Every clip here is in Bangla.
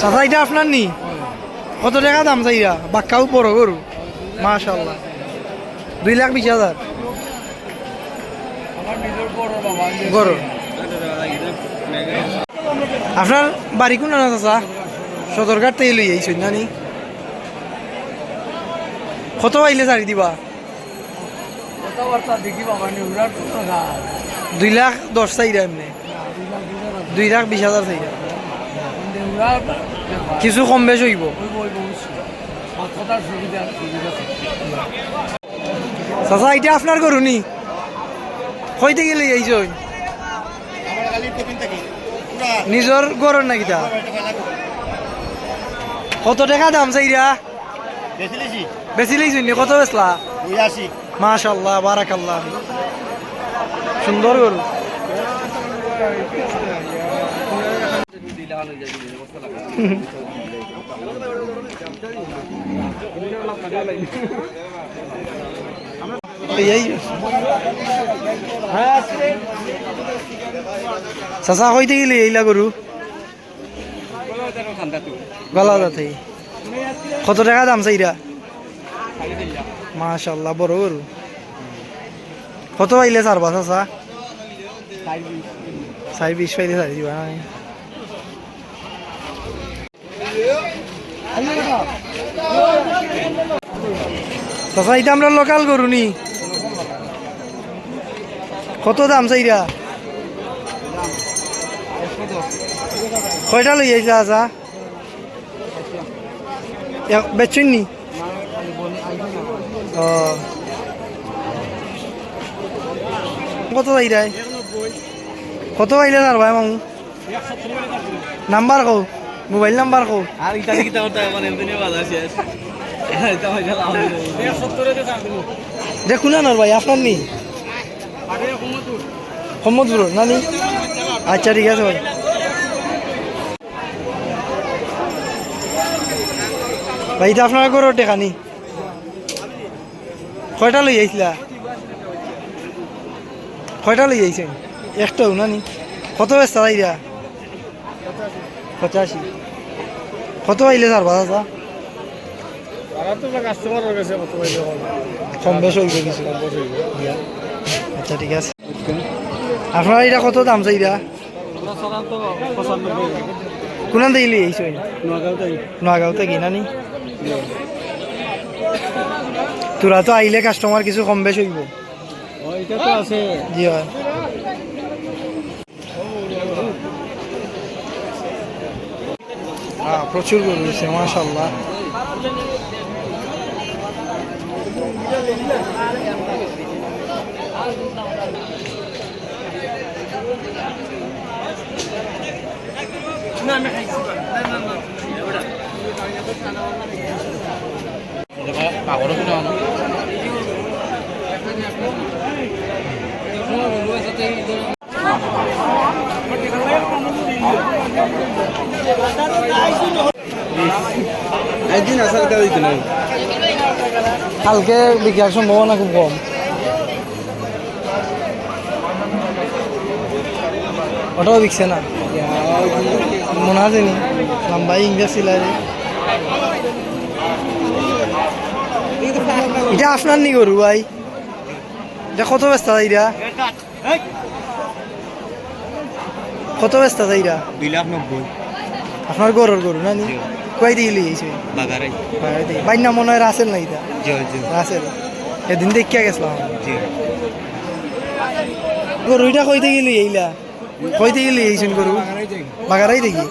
চাচা এটা আপনার নি? কত টাকা দাম চাইরা বাক্কাও বড় গরু। মাশাল্লাহ দুই লাখ বিশ হাজার। গরু। আপনার বাড়ি কোন না চাচা? সদরঘাট থেকে লই আইসুন নানি কত আইলে চারি দিবা? দুই লাখ দশ চাইরা এমনি। দুই লাখ বিশ হাজার চাইরা। কিছু কম বেশ হইব। চাচা এটা আপনার গরু নি? গেলে এইছো নিজর গরুর নাকি কত টাকা দাম চাইরা বেশি লইছুন নি, কত বেচলা? মাশাল্লাহ, বারাকাল্লাহ। সুন্দর গরু। এই চাচা কইতে গেলি এইলা গরু গলা যাতে কত টাকা দাম চাইরা মাশাল্লাহ বড় গরু কত পাইলে চারবা চাচা? চারি বিশ। পাইলে চারি দিবা। চাচা এটা আমরা লোকাল গরু নি। কত দাম চাইরা? কয়টা লই আইসা আছা বেচুন নি? কত চাইরাই কত পাইলে আর ভাই মামু? নাম্বার কও। মোবাইল নাম্বার কও আর ইতালি কিতা করতে মানে এমনি বাজার শেষ দেখুন না ভাই আপনার নি? সম্মতপুর নানি? আচ্ছা ঠিক আছে ভাই। ভাই এটা আপনার গরুর টেকা নি। কয়টা লই আইছিলা? কয়টা লই আইছেন? একটাও নানি। কত বেচতা তাইরা পঁচাশি। কত আইলে স্যার বাধা পাইলে কম বেশ হইব কিছু। আচ্ছা ঠিক আছে। আপনার এটা কত দাম চাইরা কোনান দিলি এইছো নোয়াগাঁও থেকে নানি তোরা তো আইলে কাস্টমার কিছু কম বেশ হইব। জি হয়। প্রচুর গরু হয়েছে মাশাল্লাহ দিতে নাই কালকে বিক্রির সম্ভাবনা খুব কম। ওটাও বিকছে না। মনে আছে নি। লম্বাই ইংরেজ সিলাই এটা আপনার নি গরু ভাই? এটা কত ব্যস্ত এটা? কত ব্যস্ত এটা? দুই লাখ নব্বই। আপনার গরুর গরু না নি? কই দিয়ে লিয়েছে? বাজারে বাইর না মনে হয় রাসেল না জি জি। রাসেল। এদিন দেখিয়া গেছিলাম জি। গরুইটা কইতে গেলি এইলা কইতে গেলি এইছেন গরু? বাগারাই দেখি।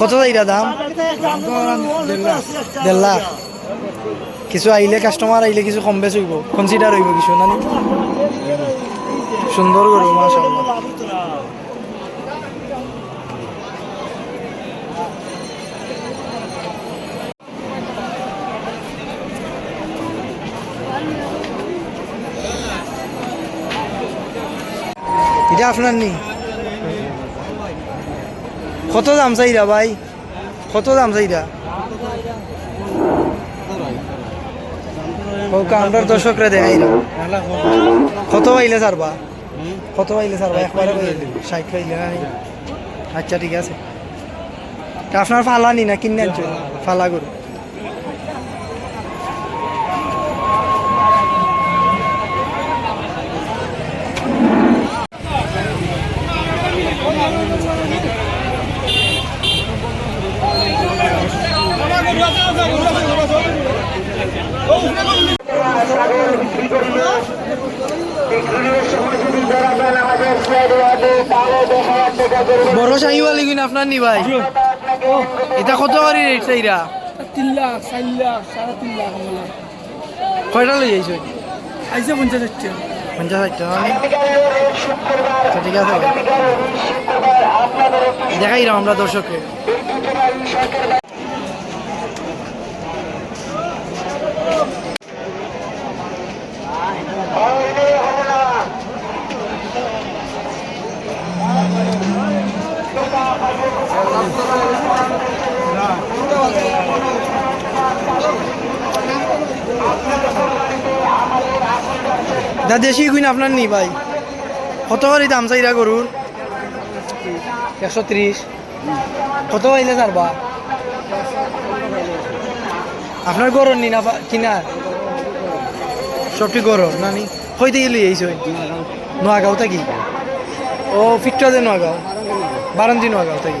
কত যাইরা দাম? দেড় লাখ। কিছু আইলে কাস্টমার আইলে কিছু কম বেশ হইব। কনসিডার হইব কিছু নানি সুন্দর গরু মাশাআল্লাহ। এটা আপনার নি কত দাম চাইরা ভাই? কত দাম চাইরা? কাউন্টার দর্শকরা দেখাই কত পাইলে সারবা কত পাইলে সারবা একবারে ষাট পাইলে আচ্ছা ঠিক আছে। আপনার ফালা নি না কিনে আনছো? ফালা গরু। বড় শাহিওয়ালি কিনা আপনার নি ভাই? এটা কত করে রেট চাইরা তিন লাখ চার লাখ সাড়ে তিন লাখ আমার কয়টা লই যাইছো আইসে পঞ্চাশ হচ্ছে পঞ্চাশ ষাট টাকা নি? আচ্ছা, ঠিক আছে। দেখাই দেখাইলাম আমরা দর্শককে। দা দেশি কুইন আপনার নি ভাই। কত করে দাম চাইরা গরুর? একশো ত্রিশ। কত পাইলে চারবা আপনার গরুর নি না কিনা সবটি গরুর। না নি। হইতে গেলে এই নোয়াগাঁও। থাকি ও ফিটতে নোয়াগাঁও। বারান্দি নোয়াগাঁও থাকি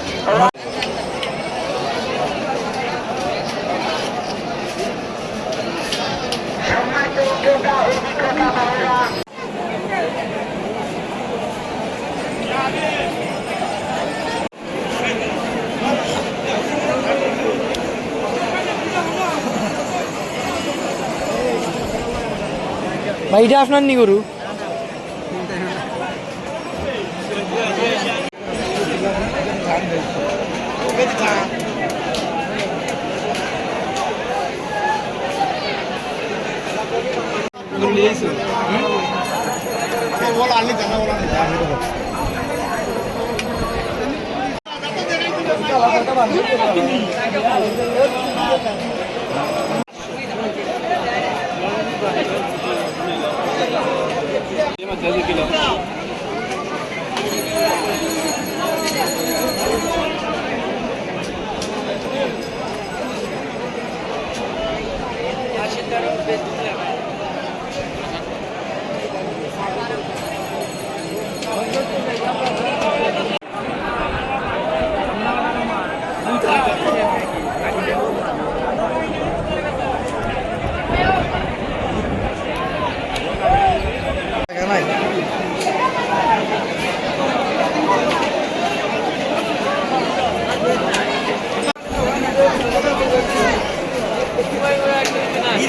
এটা আপনার নি গরু নাই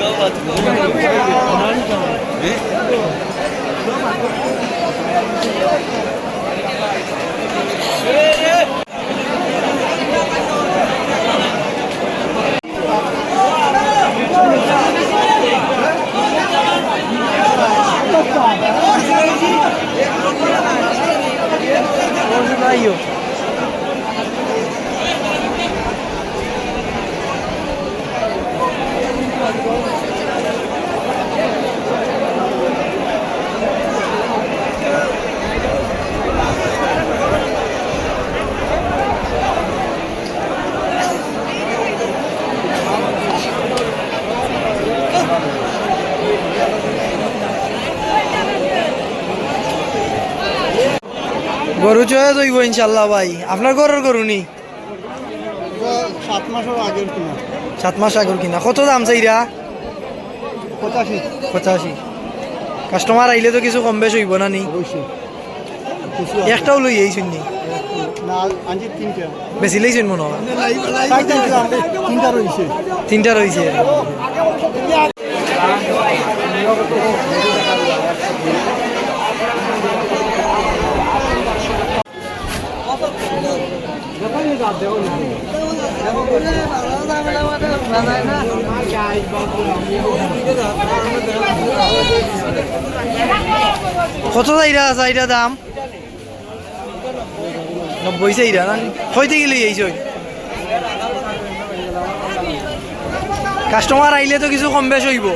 মাথা আলোচনা Ayo. গরু চয়ে জইব ইনশাল্লাহ ভাই। আপনার গরুর গরু নি? সাত মাসের আগের কিনা। সাত মাস আগর কিনা। কত দাম চাইরা? পঁচাশি। পঁচাশি। কাস্টমার আইলে তো কিছু কম বেশ হইব না নি? একটাও লই আইছুন নি? না আনছি তিনটা। বেশি লইছুন মনে হয়? তিনটা রয়েছে তিনটা রয়েছে কত চাইরা চাইরা দাম? নব্বই চাইরা না? হইতে গেলে এই কাস্টমার আইলে তো কিছু কম বেশ হইব।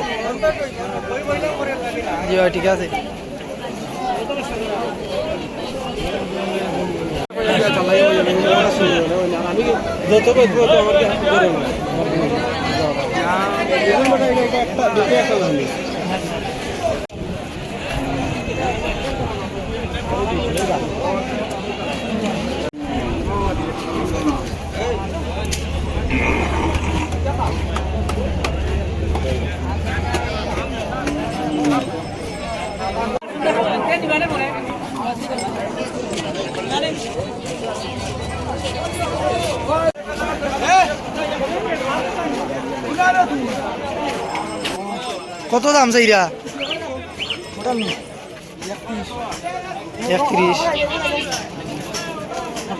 ঠিক আছে। যত করব একটা দুটো একটা কত দাম চাইরা? একত্রিশ।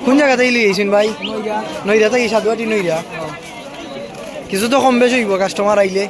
কোন জায়গা থেকে লিয়েছেন ভাই? নইরা থেকে সাধুয়াটি নইরা কিছু তো কম বেশ হইব কাস্টমার আইলে।